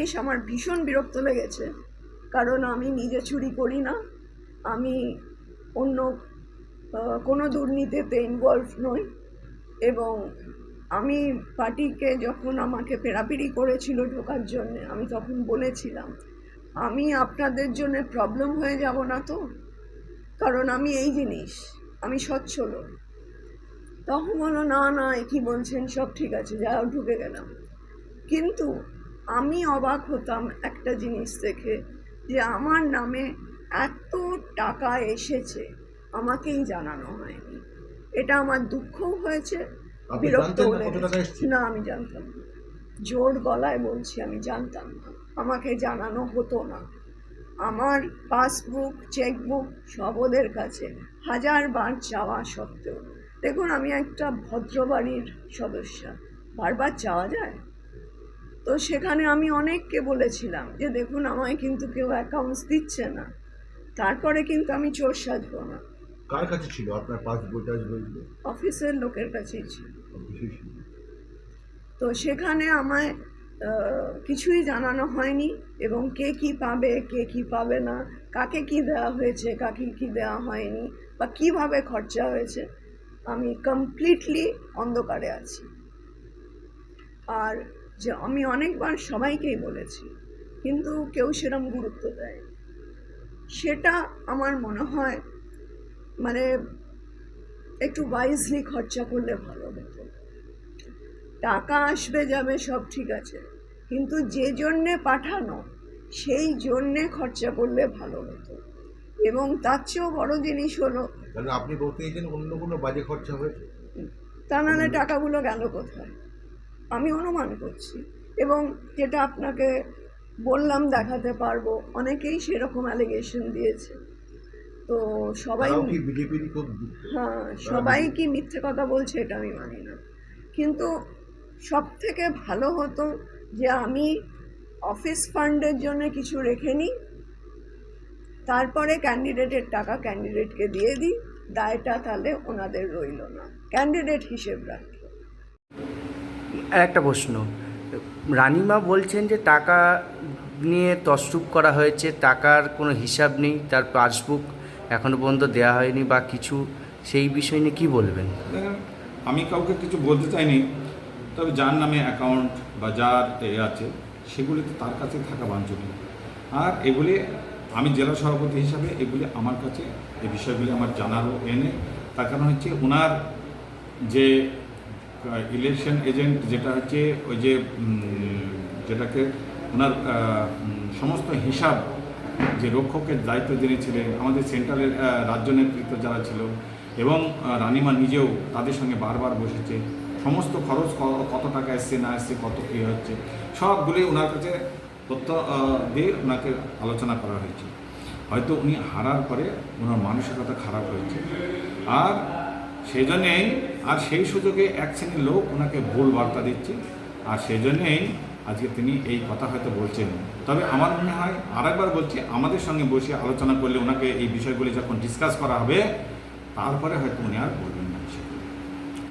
জিনিস আমার ভীষণ বিরক্ত লেগেছে। কারণ আমি নিজে চুরি করি না। আমি অন্য কোনো দুর্নীতিতে ইনভলভ নই। এবং আমি পার্টিকে যখন আমাকে পেরাপিরি করেছিল ঢোকার জন্য, আমি তখন বলেছিলাম, আমি আপনাদের জন্য প্রবলেম হয়ে যাব না তো? কারণ আমি এই জিনিস, আমি স্বচ্ছল তখন বলো না না, এ কি বলছেন? সব ঠিক আছে যা ঢুকে গেলাম। কিন্তু আমি অবাক হতাম একটা জিনিস দেখে যে আমার নামে এত টাকা এসেছে আমাকেই জানানো হয়নি। এটা আমার দুঃখও হয়েছে বিরক্ত না লেগেছে। না আমি জানতাম না। জোর গলায় বলছি আমি জানতাম না। আমাকে জানানো হতো না। আমার পাসবুক চেকবুক সব ওদের কাছে। হাজারবার চাওয়া সত্ত্বেও। দেখুন আমি একটা ভদ্রবাড়ির সদস্যা। বারবার চাওয়া যায়? তো সেখানে আমি অনেককে বলেছিলাম যে দেখুন আমায় কিন্তু কেউ অ্যাকাউন্টস দিচ্ছে না। তারপরে কিন্তু আমি চোর সাজবো না। কার কাছে ছিল? আপনার পাসবই টাসবই অফিসের লোকের কাছেই ছিল। তো সেখানে আমায় কিছুই জানানো হয়নি এবং কে কি পাবে কে কি পাবে না কাকে কি দেওয়া হয়েছে কাকে কি দেওয়া হয়নি বা কীভাবে খরচা হয়েছে আমি কমপ্লিটলি অন্ধকারে আছি। আর যে আমি অনেকবার সবাইকেই বলেছি কিন্তু কেউ সেরম গুরুত্ব দেয় সেটা আমার মনে হয় মানে একটু ওয়াইজলি খরচা করলে ভালো হতো। টাকা আসবে যাবে সব ঠিক আছে কিন্তু যে জন্যে পাঠানো সেই জন্যে খরচা করলে ভালো হতো। এবং তার চেয়েও বড় জিনিস হলো আপনি বলতে চাইছেন অন্য কোনো বাজে খরচা হয়েছে? তা নাহলে টাকাগুলো গেল কোথায়? আমি অনুমান করছি। এবং যেটা আপনাকে বললাম দেখাতে পারব অনেকেই সেরকম অ্যালিগেশন দিয়েছে। তো সবাই হ্যাঁ সবাই কি মিথ্যে কথা বলছে এটা আমি মানি না। কিন্তু সব থেকে ভালো হতো যে আমি অফিস ফান্ডের জন্য কিছু রেখে নিই তারপরে ক্যান্ডিডেটের টাকা ক্যান্ডিডেটকে দিয়ে দিই দায়টা তাহলে ওনাদের রইল না। ক্যান্ডিডেট হিসেব রাখি। আর একটা প্রশ্ন। রানিমা বলছেন যে টাকা নিয়ে তসরুপ করা হয়েছে, টাকার কোনো হিসাব নেই, তার পাসবুক এখনও পর্যন্ত দেওয়া হয়নি বা কিছু, সেই বিষয় নিয়ে কী বলবেন? আমি কাউকে কিছু বলতে চাইনি, তবে যার নামে অ্যাকাউন্ট বা যার এ আছে সেগুলি তো তার কাছে থাকা বাঞ্ছনীয়। আর এগুলি আমি জেলা সভাপতি হিসাবে এগুলি আমার কাছে এই বিষয়গুলি আমার জানারও এনে, তার কারণ হচ্ছে ওনার যে ইলেকশন এজেন্ট যেটা হচ্ছে ওই যে যেটাকে ওনার সমস্ত হিসাব যে রক্ষকের দায়িত্ব যিনি ছিলেন, আমাদের সেন্ট্রালের রাজ্য নেতৃত্ব যারা ছিল এবং রানিমা নিজেও তাদের সঙ্গে বারবার বসেছে। সমস্ত খরচ কত টাকা এসছে, না এসছে, কত কী হচ্ছে সবগুলি ওনার কাছে তথ্য দিয়ে ওনাকে আলোচনা করা হয়েছে। হয়তো উনি হারার পরে ওনার মানসিকতা খারাপ হয়েছে। আর সেই জন্যেই আর সেই সুযোগে এক শ্রেণির লোক ওনাকে ভুল বার্তা দিচ্ছে। আর সেই জন্যেই আজকে তিনি এই কথা হয়তো বলছেন। তবে আমার মনে হয় আর একবার বলছি, আমাদের সঙ্গে বসে আলোচনা করলে ওনাকে এই বিষয়গুলি যখন ডিসকাস করা হবে, তারপরে হয়তো উনি আর বলবেন